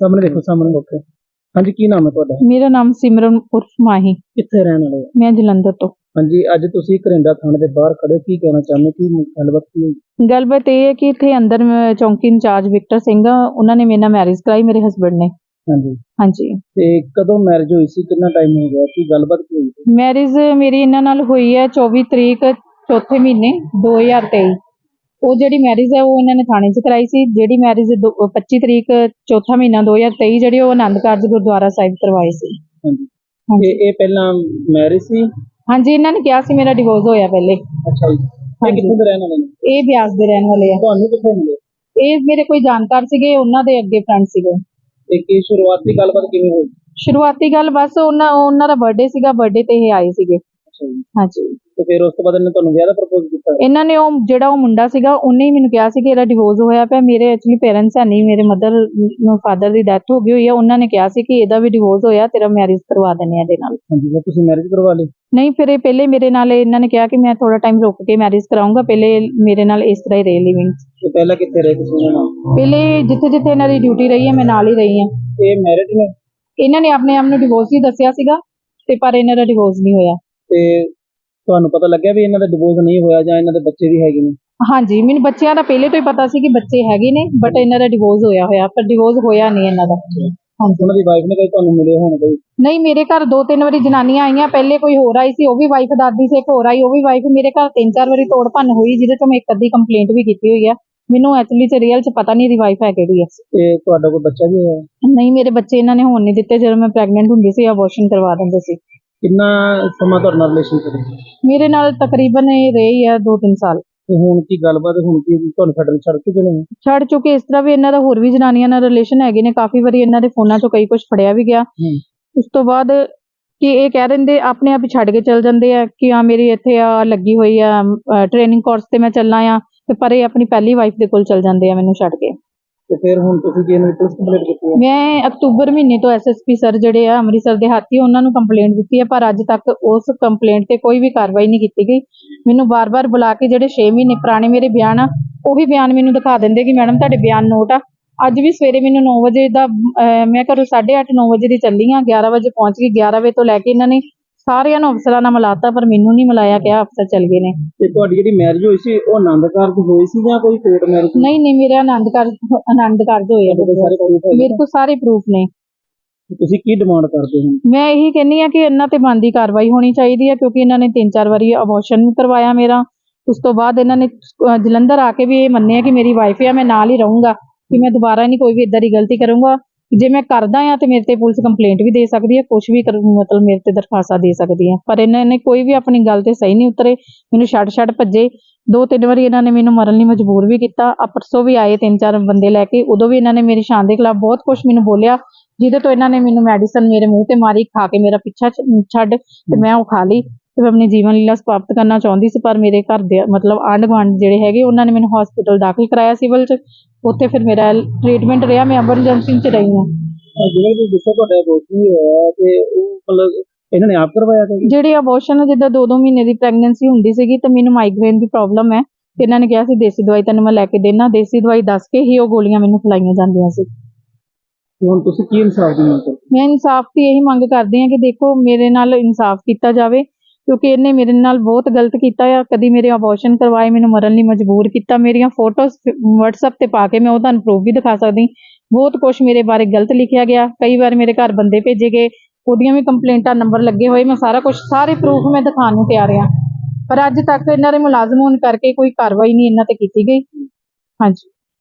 ਸਾਹਮਣੇ ਦੇਖੋ ਸਾਹਮਣੇ ਓਕੇ ਹਾਂਜੀ ਕੀ ਨਾਮ ਹੈ ਤੁਹਾਡਾ? ਮੇਰਾ ਨਾਮ ਸਿਮਰਨ ਉਰਫ ਮਾਹੀ। ਕਿੱਥੇ ਰਹਿਣ ਵਾਲੇ ਹੋ? ਮੈਂ ਜਲੰਧਰ ਤੋਂ। ਹਾਂਜੀ ਅੱਜ ਤੁਸੀਂ ਘਰਿੰਡਾ ਥਾਣੇ ਦੇ ਬਾਹਰ ਖੜੇ ਕੀ ਕਹਿਣਾ ਚਾਹੁੰਦੇ? ਕੀ ਗੱਲਬਾਤ ਕੀ ਹੋਈ? ਗੱਲਬਾਤ ਇਹ ਹੈ ਕਿ ਇੱਥੇ ਅੰਦਰ ਚੌਂਕੀ ਇੰਚਾਰਜ ਵਿਕਟਰ ਸਿੰਘ ਉਹਨਾਂ ਨੇ ਮੇਰੇ ਨਾਲ ਮੈਰਿਜ ਕਰਾਈ ਮੇਰੇ ਹਸਬੰਡ ਨੇ। ਹਾਂਜੀ। ਹਾਂਜੀ। ਤੇ ਕਦੋਂ ਮੈਰਿਜ ਹੋਈ ਸੀ? ਕਿੰਨਾ ਟਾਈਮ ਹੋ ਗਿਆ? ਕੀ ਗੱਲਬਾਤ ਕੀ ਹੋਈ? ਮੈਰਿਜ ਮੇਰੀ ਇਹਨਾਂ ਨਾਲ ਹੋਈ ਹੈ 24 ਤਰੀਕ ਚੌਥੇ ਮਹੀਨੇ 2023 ਉਹ ਜਿਹੜੀ ਮੈਰਿਜ ਹੈ ਉਹ ਇਹਨਾਂ ਨੇ ਥਾਣੇ 'ਚ ਕਰਾਈ ਸੀ। ਜਿਹੜੀ ਮੈਰਿਜ 25 ਤਰੀਕ ਚੌਥਾ ਮਹੀਨਾ 2023 ਜਿਹੜੀ ਉਹ ਆਨੰਦ ਕਾਰਜ ਗੁਰਦੁਆਰਾ ਸਾਹਿਬ ਕਰਵਾਈ ਸੀ। ਹਾਂਜੀ। ਤੇ ਇਹ ਪਹਿਲਾਂ ਮੈਰਿਜ ਸੀ? ਹਾਂਜੀ ਇਹਨਾਂ ਨੇ ਕਿਹਾ ਸੀ ਮੇਰਾ ਡਿਵੋਰਸ ਹੋਇਆ ਪਹਿਲੇ। ਅੱਛਾ ਜੀ। ਇਹ ਹਾਂਜੀ। ਕਿੱਥੇ ਦੇ ਰਹਿਣ ਵਾਲੇ ਨੇ? ਇਹ ਬਿਆਸ ਦੇ ਰਹਿਣ ਵਾਲੇ ਆ। ਤੁਹਾਨੂੰ ਕਿੱਥੇ ਮਿਲੇ? ਇਹ ਮੇਰੇ ਕੋਈ ਜਾਣਕਾਰ ਸੀਗੇ ਉਹਨਾਂ ਦੇ ਅੱਗੇ ਫਰੈਂਡ ਸੀਗੇ। ਤੇ ਕੀ ਸ਼ੁਰੂਆਤੀ ਗੱਲਬਾਤ ਕਿਵੇਂ ਹੋਈ? ਸ਼ੁਰੂਆਤੀ ਗੱਲ ਬਸ ਉਹਨਾਂ ਉਹਨਾਂ ਦਾ ਬਰਥਡੇ ਸੀਗਾ ਬਰਥਡੇ ਤੇ ਇਹ ਆਏ ਸੀਗੇ। ਅੱਛਾ ਜੀ। ਹਾਂਜੀ। ਤੇ ਫਿਰ ਉਸ ਤੋਂ ਬਾਅਦ ਇਹਨੇ ਤੁਹਾਨੂੰ ਵਿਆਹ ਦਾ ਪ੍ਰਪੋਜ਼ ਕੀਤਾ ਇਹਨਾਂ ਨੇ ਉਹ ਜਿਹੜਾ ਉਹ ਮੁੰਡਾ ਸੀਗਾ ਉਹਨੇ ਹੀ ਮੈਨੂੰ ਕਿਹਾ ਸੀ ਕਿ ਇਹਦਾ ਡਿਵੋਰਸ ਹੋਇਆ ਪਿਆ ਮੇਰੇ ਐਕਚੁਅਲੀ ਪੇਰੈਂਟਸ ਹੈ ਨਹੀਂ ਮੇਰੇ ਮਦਰ ਫਾਦਰ ਦੀ ਡੈਥ ਹੋ ਗਈ ਹੋਈ ਆ ਉਹਨਾਂ ਨੇ ਕਿਹਾ ਸੀ ਕਿ ਇਹਦਾ ਵੀ ਡਿਵੋਰਸ ਹੋਇਆ ਤੇਰਾ ਮੈਰਿਜ ਕਰਵਾ ਦਿੰਦੇ ਆ ਇਹਦੇ ਨਾਲ। ਹਾਂਜੀ ਫਿਰ ਤੁਸੀਂ ਮੈਰਿਜ ਕਰਵਾ ਲਈ? ਨਹੀਂ ਫਿਰ ਇਹ ਪਹਿਲੇ ਮੇਰੇ ਨਾਲ ਇਹਨਾਂ ਨੇ ਕਿਹਾ ਕਿ ਮੈਂ ਥੋੜਾ ਟਾਈਮ ਰੁਕ ਕੇ ਮੈਰਿਜ ਕਰਾਉਂਗਾ ਪਹਿਲੇ ਮੇਰੇ ਨਾਲ ਇਸ ਤਰ੍ਹਾਂ ਹੀ ਰਹੇ ਲਿਵਿੰਗ ਤੇ ਪਹਿਲਾਂ ਕਿੱਥੇ ਰਹੇ ਤੁਸੀਂ ਉਹਨਾਂ ਨਾਲ? ਪਹਿਲੇ ਜਿੱਥੇ ਜਿੱਥੇ ਇਹਨਾਂ ਦੀ ਡਿਊਟੀ ਰਹੀ ਹੈ ਮੈਂ ਨਾਲ ਹੀ ਰਹੀ ਹਾਂ। ਇਹ ਮੈਰਿਡ ਨੇ? ਇਹਨਾਂ ਨੇ ਆਪਣੇ ਆਪ ਨੂੰ ਡਿਵੋਰਸ ਹੀ ਦੱਸਿਆ ਸੀਗਾ ਤੇ ਪਰ ਇਹਨਾਂ ਦਾ ਡਿਵੋਰਸ ਨਹੀਂ ਹੋਇਆ। ਤੇ ਤੁਹਾਨੂੰ ਪਤਾ ਲੱਗਿਆ ਵੀ ਇਹਨਾਂ ਦਾ ਡਿਵੋਰਸ ਨਹੀਂ ਹੋਇਆ ਜਾਂ ਇਹਨਾਂ ਦੇ ਬੱਚੇ ਵੀ ਹੈਗੇ ਨੇ? ਹਾਂਜੀ ਮੈਨੂੰ ਬੱਚਿਆਂ ਦਾ ਪਹਿਲੇ ਤੋਂ ਹੀ ਪਤਾ ਸੀ ਕਿ ਬੱਚੇ ਹੈਗੇ ਨੇ ਬਟ ਇਹਨਾਂ ਦਾ ਡਿਵੋਰਸ ਹੋਇਆ ਹੋਇਆ ਪਰ ਡਿਵੋਰਸ ਹੋਇਆ ਨਹੀਂ ਇਹਨਾਂ ਦਾ। ਹਾਂਜੀ। ਉਹਨਾਂ ਦੀ ਵਾਈਫ ਨੇ ਕਹੀ ਤੁਹਾਨੂੰ ਮਿਲੇ ਹੋਣ ਕੋਈ? ਨਹੀਂ ਮੇਰੇ ਘਰ ਦੋ ਤਿੰਨ ਵਾਰੀ ਜਨਾਨੀਆਂ ਆਈਆਂ ਪਹਿਲੇ ਕੋਈ ਹੋਰ ਆਈ ਸੀ ਉਹ ਵੀ ਵਾਈਫ ਦਾਦੀ ਸੀ ਇੱਕ ਹੋਰ ਆਈ ਉਹ ਵੀ ਵਾਈਫ ਮੇਰੇ ਘਰ ਤਿੰਨ ਚਾਰ ਵਾਰੀ ਤੋੜ ਭੰਨ ਹੋਈ ਜਿਹਦੇ ਤੋਂ ਮੈਂ ਇੱਕ ਅੱਧੀ ਕੰਪਲੇਂਟ ਵੀ ਕੀਤੀ ਹੋਈ ਆ। ਮੈਨੂੰ ਐਕਚੁਅਲੀ ਚ ਰੀਅਲ ਚ ਪਤਾ ਨਹੀਂ ਇਹਦੀ ਵਾਈਫ ਹੈ ਕਿਹੜੀ ਹੈ ਤੇ ਤੁਹਾਡਾ ਕੋਈ ਬੱਚਾ ਵੀ ਹੋਇਆ? ਨਹੀਂ ਮੇਰੇ ਬੱਚੇ ਇਹਨਾਂ ਨੇ ਹੋਣ ਨਹੀਂ ਦਿੱਤੇ ਜਦੋਂ ਮੈਂ ਪ੍ਰੈਗਨੈਂਟ ਹੁੰਦੀ ਸੀ ਅਬੋਰਸ਼ਨ ਕਰਵਾ ਦਿੰਦੇ ਸੀ। ਕਿੰਨਾ ਸਮਾਂ ਤੁਹਾਡੇ ਨਾਲ ਰਿਲੇਸ਼ਨ ਹੈ ਮੇਰੇ ਨਾਲ ਤਕਰੀਬਨ ਇਹ ਰਹੀ ਆ 2-3 ਸਾਲ। ਤੇ ਹੁਣ ਕੀ ਗੱਲਬਾਤ ਹੁਣ ਕੀ ਤੁਹਾਨੂੰ ਛੱਡਣ ਛੱਡ ਚੁੱਕੇ ਨੇ ਛੱਡ ਚੁੱਕੇ ਇਸ ਤਰ੍ਹਾਂ ਵੀ ਇਹਨਾਂ ਦਾ ਹੋਰ ਵੀ ਜਨਾਨੀਆਂ ਨਾਲ ਰਿਲੇਸ਼ਨ ਹੈਗੇ ਨੇ। ਕਾਫੀ ਵਾਰੀ ਇਹਨਾਂ ਦੇ ਫੋਨਾਂ 'ਚੋਂ ਕਈ ਕੁਝ ਫੜਿਆ ਵੀ ਗਿਆ। ਹੂੰ। ਉਸ ਤੋਂ ਬਾਅਦ ਕਿ ਇਹ ਕਹਿ ਦਿੰਦੇ ਆਪਣੇ ਆਪ ਹੀ ਛੱਡ ਕੇ ਚਲ ਜਾਂਦੇ ਆ ਕਿ ਆ ਮੇਰੀ ਇੱਥੇ ਆ ਲੱਗੀ ਹੋਈ ਆ ਟ੍ਰੇਨਿੰਗ ਕੋਰਸ ਤੇ ਮੈਂ ਚੱਲਣਾ ਆ। ਤੇ ਪਰ ਇਹ ਆਪਣੀ ਪਹਿਲੀ ਵਾਈਫ ਦੇ ਕੋਲ ਚਲ ਜਾਂਦੇ ਆ ਮੈਨੂੰ ਛੱਡ ਕੇ। ਤੇ ਫਿਰ ਹੁਣ ਤੁਸੀਂ ਕੀ ਇਹਨਾਂ ਦੀ ਪੁਲਿਸ ਕੰਪਲੇਂਟ ਕੀਤੀ ਹੈ? ਮੈਂ ਅਕਤੂਬਰ ਮਹੀਨੇ ਤੋਂ ਐਸਐਸਪੀ ਸਰ ਜਿਹੜੇ ਆ ਅੰਮ੍ਰਿਤਸਰ ਦੇ ਹਾਥੀ ਉਹਨਾਂ ਨੂੰ ਕੰਪਲੇਂਟ ਦਿੱਤੀ ਹੈ ਪਰ ਅੱਜ ਤੱਕ ਉਸ ਕੰਪਲੇਂਟ ਤੇ ਕੋਈ ਵੀ ਕਾਰਵਾਈ ਨਹੀਂ ਕੀਤੀ ਗਈ। ਮੈਨੂੰ ਬਾਰ-ਬਾਰ ਬੁਲਾ ਕੇ ਜਿਹੜੇ 6 ਮਹੀਨੇ ਪੁਰਾਣੇ ਮੇਰੇ ਬਿਆਨ ਆ ਉਹੀ ਬਿਆਨ ਮੈਨੂੰ ਦਿਖਾ ਦਿੰਦੇ ਕਿ ਮੈਡਮ ਤੁਹਾਡੇ ਬਿਆਨ ਨੋਟ ਆ। ਅੱਜ ਵੀ ਸਵੇਰੇ ਮੈਨੂੰ 9 ਵਜੇ ਦਾ ਅਹ, ਮੈਂ ਘਰੋਂ 8:30 9 ਵਜੇ ਦੀ ਚੱਲੀ ਆ 11 ਵਜੇ ਪਹੁੰਚ ਗਈ 11 ਵਜੇ ਤੋਂ ਲੈ ਕੇ ਇਹਨਾਂ ਨੇ ਸਾਰਿਆਂ ਨੂੰ ਅਫਸਰਾਂ ਨਾਲ ਮਿਲਾਤਾ ਪਰ ਮੈਨੂੰ ਨਹੀਂ ਮਿਲਾਇਆ ਕਿਹਾ ਅਫਸਰ ਚੱਲ ਗਏ ਨੇ। ਤੇ ਤੁਹਾਡੀ ਜਿਹੜੀ ਮੈਰਿਜ ਹੋਈ ਸੀ ਉਹ ਆਨੰਦ ਕਾਰਜ ਹੋਈ ਸੀ ਜਾਂ ਕੋਈ ਕੋਰਟ ਮੈਰਿਜ ਨਹੀਂ ਨਹੀਂ ਮੇਰੇ ਆਨੰਦ ਕਾਰਜ ਆਨੰਦ ਕਾਰਜ ਆ। ਹੈਗੇ? ਮੇਰੇ ਕੋਲ ਸਾਰੇ ਪ੍ਰੂਫ ਨੇ। ਤੁਸੀਂ ਕੀ ਡਿਮਾਂਡ ਕਰਦੇ ਹੋ? ਮੈਂ ਇਹੀ ਕਹਿੰਨੀ ਆ ਕਿ ਇਹਨਾਂ ਤੇ ਬਣਦੀ ਕਾਰਵਾਈ ਹੋਣੀ ਚਾਹੀਦੀ ਹੈ ਕਿਉਂਕਿ ਇਹਨਾਂ ਨੇ ਤਿੰਨ ਚਾਰ ਵਾਰੀ ਅਬੋਰਸ਼ਨ ਕਰਵਾਇਆ ਮੇਰਾ। ਉਸ ਤੋਂ ਬਾਅਦ ਇਹਨਾਂ ਨੇ ਜਲੰਧਰ ਆ ਕੇ ਵੀ ਇਹ ਮੰਨਿਆ ਕਿ ਮੇਰੀ ਵਾਈਫ ਆ ਮੈਂ ਨਾਲ ਹੀ ਰਹੂੰਗਾ ਕਿ ਮੈਂ ਦੁਬਾਰਾ ਨਹੀਂ ਕੋਈ ਵੀ ਇਦਾਂ ਦੀ ਗਲਤੀ ਕਰੂੰਗਾ। ਜੇ ਮੈਂ ਕਰਦਾ ਆ ਤੇ ਮੇਰੇ ਤੇ ਪੁਲਿਸ ਕੰਪਲੇਂਟ ਵੀ ਦੇ ਸਕਦੀ ਹੈ ਕੁਝ ਵੀ ਕਰ- ਮਤਲਬ ਮੇਰੇ ਤੇ ਦਰਖਾਸਤਾਂ ਦੇ ਸਕਦੀ ਹੈ। ਪਰ ਇਹਨਾਂ ਨੇ ਕੋਈ ਵੀ ਆਪਣੀ ਗੱਲ ਤੇ ਸਹੀ ਨਹੀਂ ਉਤਰੇ, ਮੈਨੂੰ ਛੱਡ ਛੱਡ ਭੱਜੇ। ਦੋ ਤਿੰਨ ਵਾਰੀ ਇਹਨਾਂ ਨੇ ਮੈਨੂੰ ਮਰਨ ਲਈ ਮਜਬੂਰ ਵੀ ਕੀਤਾ। ਆ ਪਰਸੋਂ ਵੀ ਆਏ ਤਿੰਨ ਚਾਰ ਬੰਦੇ ਲੈ ਕੇ। ਉਦੋਂ ਵੀ ਇਹਨਾਂ ਨੇ ਮੇਰੀ ਸ਼ਾਨ ਦੇ ਖਿਲਾਫ ਬਹੁਤ ਕੁਝ ਮੈਨੂੰ ਬੋਲਿਆ, ਜਿਹਦੇ ਤੋਂ ਇਹਨਾਂ ਨੇ ਮੈਨੂੰ ਮੈਡੀਸਨ ਮੇਰੇ ਮੂੰਹ ਤੇ ਮਾਰੀ, ਖਾ ਕੇ ਮੇਰਾ ਪਿੱਛਾ ਛ- ਛੱਡ ਤੇ ਮੈਂ ਉਹ ਖਾ ਲਈ। ਤੇ ਮੈਂ ਆਪਣੀ ਜੀਵਨ ਲੀਲਾ ਸਮਾਪਤ ਕਰਨਾ ਚਾਹੁੰਦੀ ਸੀ ਪਰ ਮੇਰੇ ਘਰ ਦੇ ਮਤਲਬ ਆਂਢ ਗੁਆਂਢ ਜਿਹੜੇ ਹੈਗੇ ਉਹਨਾਂ ਨੇ ਮੈਨੂੰ ਹਸਪੀਟਲ ਦਾਖਲ ਕਰਾਇਆ ਸਿਵਲ ਚ। ਉੱਥੇ ਫਿਰ ਮੇਰਾ ਟ੍ਰੀਟਮੈਂਟ ਰਿਹਾ ਮੈਂ ਐਮਰਜੈਂਸੀ ਚ ਰਹੀ ਹਾਂ। ਅਹ ਜਿਵੇਂ ਤੁਸੀਂ ਦੱਸਿਆ ਤੁਹਾਡਾ ਦੋਸਤੀ ਹੋਇਆ ਤੇ ਉਹ ਮਤਲਬ ਇਹਨਾਂ ਨੇ ਆਪ ਕਰਵਾਇਆ ਸੀ ਜਿਹੜੀ ਅਬੋਰਸ਼ਨ ਜਿੱਦਾਂ 2-2 ਮਹੀਨੇ ਦੀ ਪ੍ਰੈਗਨੈਂਸੀ ਹੁੰਦੀ ਸੀਗੀ ਤੇ ਮੈਨੂੰ ਮਾਈਗ੍ਰੇਨ ਦੀ ਪ੍ਰੋਬਲਮ ਹੈ। ਤੇ ਇਹਨਾਂ ਨੇ ਕਿਹਾ ਸੀ ਦੇਸੀ ਦਵਾਈ ਤੈਨੂੰ ਮੈਂ ਲੈ ਕੇ ਦੇਣਾ ਦੇਸੀ ਦਵਾਈ ਦੱਸ ਕੇ ਹੀ ਉਹ ਗੋਲੀਆਂ ਮੈਨੂੰ ਖਿਲਾਈਆਂ ਜਾਂਦੀਆਂ ਸੀ। ਹੁਣ ਤੁਸੀਂ ਕੀ ਇਨਸਾਫ ਦੀ ਮੰਗ ਕਰਦੇ ਮੈਂ ਇਨਸਾਫ ਦੀ ਇਹੀ ਮੰਗ ਕਰਦੀ ਹਾਂ ਕਿ ਦੇਖੋ ਮੇਰੇ ਨਾਲ ਇਨਸਾਫ ਕੀਤਾ ਜਾਵੇ। ਕਿਉਂਕਿ ਇਹਨੇ ਮੇਰੇ ਨਾਲ ਬਹੁਤ ਗਲਤ ਕੀਤਾ ਆ। ਕਦੀ ਮੇਰੇ ਅਬੋਰਸ਼ਨ ਕਰਵਾਏ, ਮੈਨੂੰ ਮਰਨ ਲਈ ਮਜਬੂਰ ਕੀਤਾ। ਮੇਰੀਆਂ ਫੋਟੋਜ਼ WhatsApp ਤੇ ਪਾ ਕੇ ਮੈਂ ਉਹ ਤੁਹਾਨੂੰ ਪ੍ਰੂਫ ਵੀ ਦਿਖਾ ਸਕਦੀ। ਬਹੁਤ ਕੁਝ ਮੇਰੇ ਬਾਰੇ ਗਲਤ ਲਿਖਿਆ ਗਿਆ। ਕਈ ਵਾਰ ਮੇਰੇ ਘਰ ਬੰਦੇ ਭੇਜੇ ਗਏ। ਉਹਦੀਆਂ ਵੀ ਕੰਪਲੇਂਟਾਂ ਨੰਬਰ ਲੱਗੇ ਹੋਏ। ਮੈਂ ਸਾਰਾ ਕੁਝ ਸਾਰੇ ਪ੍ਰੂਫ ਮੈਂ ਦਿਖਾਉਣ ਨੂੰ ਤਿਆਰ ਆ। ਪਰ ਅੱਜ ਤੱਕ ਇਹਨਾਂ ਦੇ ਮੁਲਾਜ਼ਮ ਹੋਣ ਕਰਕੇ ਕੋਈ ਕਾਰਵਾਈ ਨਹੀਂ ਇਹਨਾਂ ਤੇ ਕੀਤੀ ਗਈ। ਹਾਂਜੀ।